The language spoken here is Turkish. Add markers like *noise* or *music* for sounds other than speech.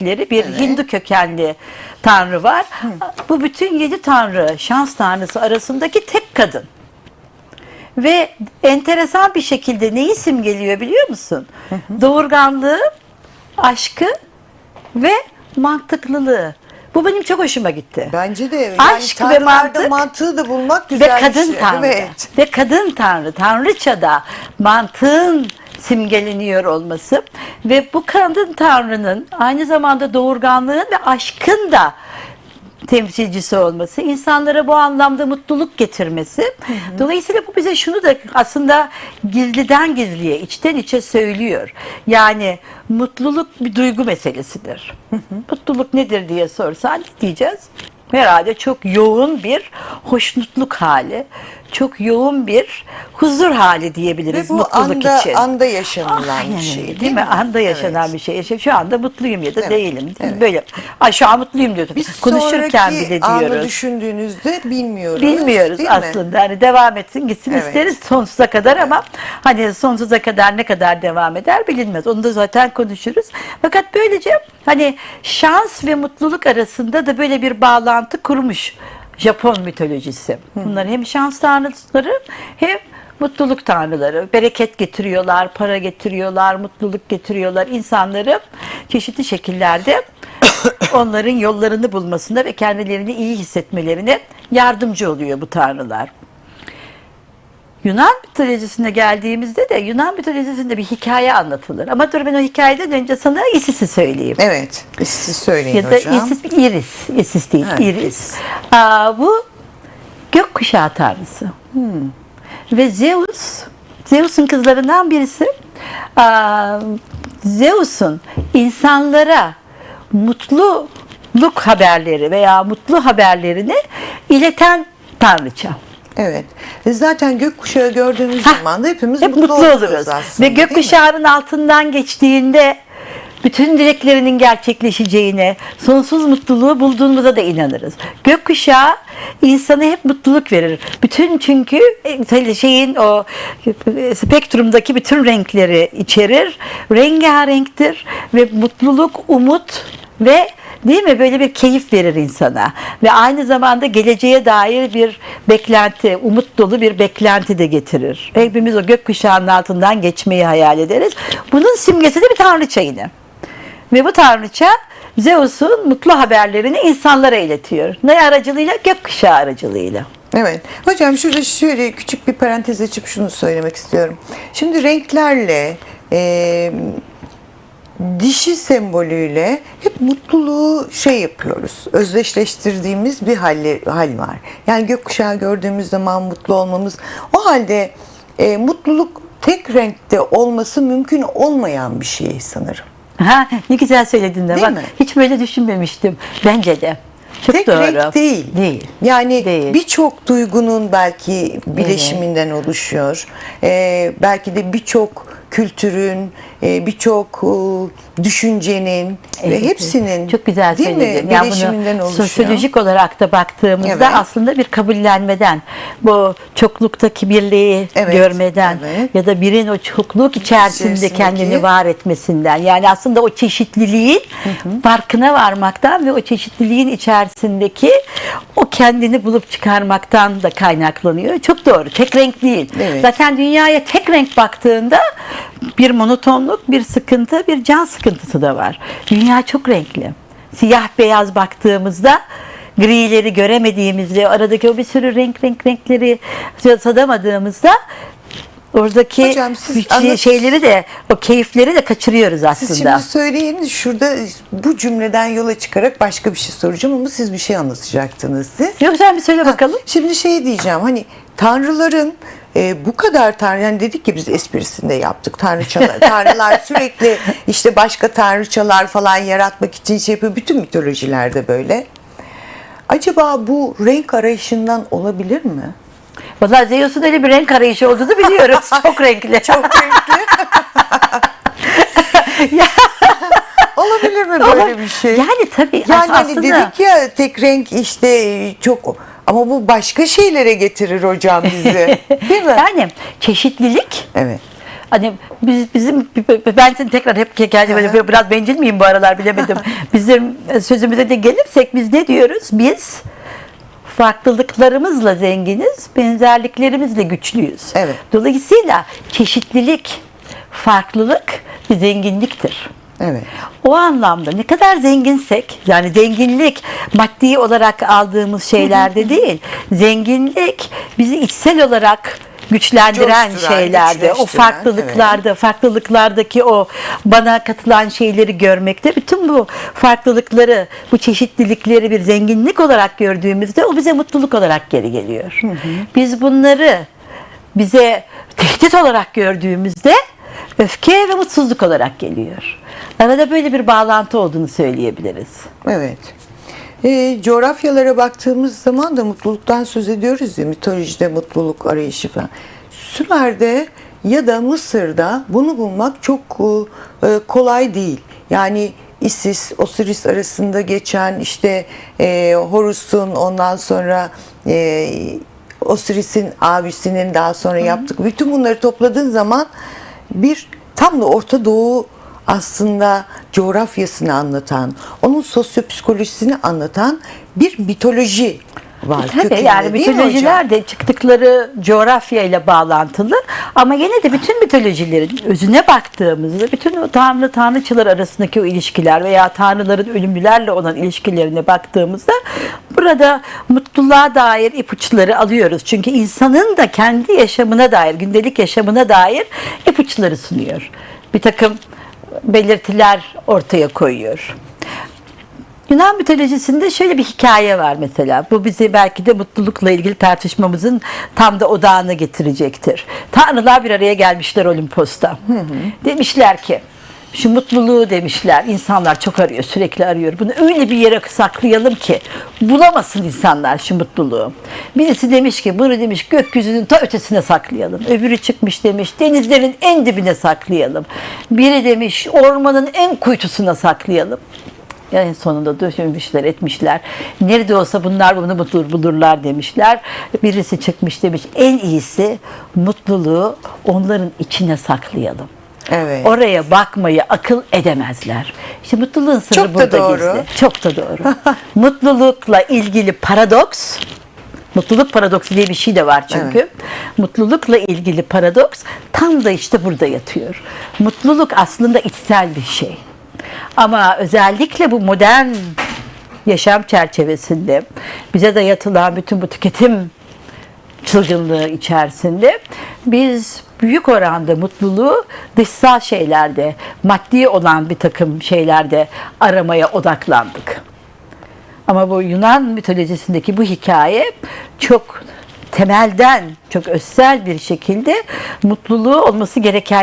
bir Hindu kökenli tanrı var. Bu bütün yedi tanrı, şans tanrısı arasındaki tek kadın. Ve enteresan bir şekilde neyi simgeliyor biliyor musun? Doğurganlığı, aşkı ve mantıklılığı. Bu benim çok hoşuma gitti. Bence de yani Aşk ve mantık mantığı da bulmak ve güzel kadın bir şey. tanrı. Evet. Ve kadın tanrı, tanrıçada mantığın simgeleniyor olması ve bu kadın tanrının aynı zamanda doğurganlığın ve aşkın da temsilcisi olması, insanlara bu anlamda mutluluk getirmesi. Dolayısıyla bu bize şunu da aslında gizliden gizliye, içten içe söylüyor. Yani mutluluk bir duygu meselesidir. Mutluluk nedir diye sorsan ne diyeceğiz? Herhalde çok yoğun bir hoşnutluk hali, çok yoğun bir huzur hali Ve diyebiliriz bu mutluluk anda, için. anda yaşanılan Aynen bir şey öyle, değil, mi? Anda yaşanan Evet. bir şey. Şu anda mutluyum ya da Evet, değilim. evet. Böyle. Ay şu an mutluyum diyorsun. Biz Konuşurken bile anı diyoruz. düşündüğünüzde bilmiyoruz. Bilmiyoruz değil mi? aslında. Hani devam etsin gitsin Evet. isteriz sonsuza kadar ama hani sonsuza kadar ne kadar devam eder bilinmez. Onu da zaten konuşuruz. Fakat böylece hani şans ve mutluluk arasında da böyle bir bağlantı kurmuş Japon mitolojisi. Bunlar hem şans tanrıları hem mutluluk tanrıları. Bereket getiriyorlar, para getiriyorlar, mutluluk getiriyorlar. İnsanları çeşitli şekillerde *coughs* onların yollarını bulmasında ve kendilerini iyi hissetmelerine yardımcı oluyor bu tanrılar. Yunan mitolojisine geldiğimizde de Yunan mitolojisinde bir hikaye anlatılır. Ama dur ben o hikayeden önce sana Isis'i söyleyeyim. Evet. Siz söyleyin Ya da hocam. Isis, Iris. Isis değil, Evet. Iris. Aa, bu gökkuşağı tanrısı. Hmm. Ve Zeus, Zeus'un kızlarından birisi. Aa, Zeus'un insanlara mutluluk haberleri veya mutlu haberlerini ileten tanrıça. Evet. E Zaten gökkuşağı gördüğümüz Hah, zaman da hepimiz Hep mutlu, oluruz aslında. Ve değil mi? gökkuşağının altından geçtiğinde bütün dileklerinin gerçekleşeceğine, sonsuz mutluluğu bulduğumuza da inanırız. Gökkuşağı insana hep mutluluk verir. Bütün çünkü e, şeyin o e, spektrumdaki bütün renkleri içerir. Rengarenktir ve mutluluk, umut ve Değil mi? Böyle bir keyif verir insana. Ve aynı zamanda geleceğe dair bir beklenti, umut dolu bir beklenti de getirir. Hepimiz o gökkuşağının altından geçmeyi hayal ederiz. Bunun simgesi de bir tanrıça yine. Ve bu tanrıça Zeus'un mutlu haberlerini insanlara iletiyor. Ne aracılığıyla? Gökkuşağı aracılığıyla. Evet. Hocam şurada şöyle küçük bir parantez açıp şunu söylemek istiyorum. Şimdi renklerle e, dişi sembolüyle hep mutluluğu şey yapıyoruz. Özdeşleştirdiğimiz bir hal, hal var. Yani gökkuşağı gördüğümüz zaman mutlu olmamız. O halde e, mutluluk tek renkte olması mümkün olmayan bir şey sanırım. Ha, ne güzel söyledin de. Değil Bak, mi? hiç böyle düşünmemiştim. Bence de. Çok Tek doğru. renk değil. Değil. Yani birçok duygunun belki bileşiminden oluşuyor. Ee, belki de birçok kültürün, e, birçok e, düşüncenin Evet, ve hepsinin çok güzel değil mi? Yani bileşiminden bunu oluşuyor. sosyolojik olarak da baktığımızda Evet. aslında bir kabullenmeden, bu çokluktaki birliği Evet, görmeden evet. ya da birin o çokluk içerisinde İçerisindeki- kendini var etmesinden yani aslında o çeşitliliğin farkına varmaktan ve o çeşitliliğin içerisindeki o kendini bulup çıkarmaktan da kaynaklanıyor. Çok doğru. Tek renk değil. Evet. Zaten dünyaya tek renk baktığında bir monotonluk, bir sıkıntı, bir can sıkıntısı da var. Dünya çok renkli. Siyah beyaz baktığımızda grileri göremediğimizde aradaki o bir sürü renk renk renkleri sadamadığımızda oradaki Hocam siz şey- anlat- şeyleri de o keyifleri de kaçırıyoruz Siz aslında. şimdi söyleyin şurada bu cümleden yola çıkarak başka bir şey soracağım ama siz bir şey anlatacaktınız siz. Yok sen bir söyle Ha, bakalım. Şimdi şey diyeceğim hani tanrıların e, bu kadar tanrı yani dedik ki biz esprisinde yaptık tanrıçalar. *laughs* Tanrılar sürekli işte başka tanrıçalar falan yaratmak için şey yapıyor. Bütün mitolojilerde böyle. Acaba bu renk arayışından olabilir mi? Valla Zeus'un öyle bir renk arayışı olduğunu biliyoruz. *laughs* Çok renkli. Çok renkli. *laughs* olabilir mi böyle Olabilir. bir şey? Yani tabii Yani hani aslında dedik ya tek renk işte çok ama bu başka şeylere getirir hocam bizi. *laughs* Değil mi? yani çeşitlilik Evet. Hani biz bizim ben seni tekrar hep kendime Aha. biraz bencil miyim bu aralar bilemedim. *laughs* bizim sözümüze de gelirsek biz ne diyoruz? Biz farklılıklarımızla zenginiz, benzerliklerimizle güçlüyüz. Evet. Dolayısıyla çeşitlilik, farklılık bir zenginliktir. Evet. O anlamda ne kadar zenginsek yani zenginlik maddi olarak aldığımız şeylerde değil zenginlik bizi içsel olarak güçlendiren Coşturan, şeylerde o farklılıklarda farklılıklardaki o bana katılan şeyleri görmekte bütün bu farklılıkları bu çeşitlilikleri bir zenginlik olarak gördüğümüzde o bize mutluluk olarak geri geliyor. Biz bunları bize tehdit olarak gördüğümüzde öfke ve mutsuzluk olarak geliyor. Arada böyle bir bağlantı olduğunu söyleyebiliriz. Evet. E, coğrafyalara baktığımız zaman da mutluluktan söz ediyoruz ya mitolojide mutluluk arayışı falan. Sümer'de ya da Mısır'da bunu bulmak çok e, kolay değil. Yani Isis, Osiris arasında geçen işte e, Horus'un ondan sonra e, Osiris'in abisinin daha sonra yaptık. Bütün bunları topladığın zaman bir tam da Orta Doğu aslında coğrafyasını anlatan, onun sosyopsikolojisini anlatan bir mitoloji var. Tabii kökünde, yani mitolojiler de çıktıkları coğrafya ile bağlantılı ama gene de bütün mitolojilerin özüne baktığımızda bütün o tanrı tanrıçılar arasındaki o ilişkiler veya tanrıların ölümlülerle olan ilişkilerine baktığımızda burada mutluluğa dair ipuçları alıyoruz. Çünkü insanın da kendi yaşamına dair, gündelik yaşamına dair ipuçları sunuyor. Bir takım belirtiler ortaya koyuyor. Yunan mitolojisinde şöyle bir hikaye var mesela. Bu bizi belki de mutlulukla ilgili tartışmamızın tam da odağına getirecektir. Tanrılar bir araya gelmişler Olimpos'ta. Demişler ki şu mutluluğu demişler. İnsanlar çok arıyor, sürekli arıyor. Bunu öyle bir yere saklayalım ki bulamasın insanlar şu mutluluğu. Birisi demiş ki bunu demiş gökyüzünün ta ötesine saklayalım. Öbürü çıkmış demiş denizlerin en dibine saklayalım. Biri demiş ormanın en kuytusuna saklayalım. Ya en sonunda düşünmüşler, etmişler. Nerede olsa bunlar bunu bulur, bulurlar demişler. Birisi çıkmış demiş en iyisi mutluluğu onların içine saklayalım. Evet. Oraya bakmayı akıl edemezler. İşte mutluluğun sırrı Çok da burada doğru. gizli. Çok da doğru. *laughs* Mutlulukla ilgili paradoks, mutluluk paradoksu diye bir şey de var çünkü. Mutlulukla ilgili paradoks tam da işte burada yatıyor. Mutluluk aslında içsel bir şey. Ama özellikle bu modern yaşam çerçevesinde bize dayatılan bütün bu tüketim çılgınlığı içerisinde biz büyük oranda mutluluğu dışsal şeylerde, maddi olan bir takım şeylerde aramaya odaklandık. Ama bu Yunan mitolojisindeki bu hikaye çok temelden, çok özsel bir şekilde mutluluğu olması gereken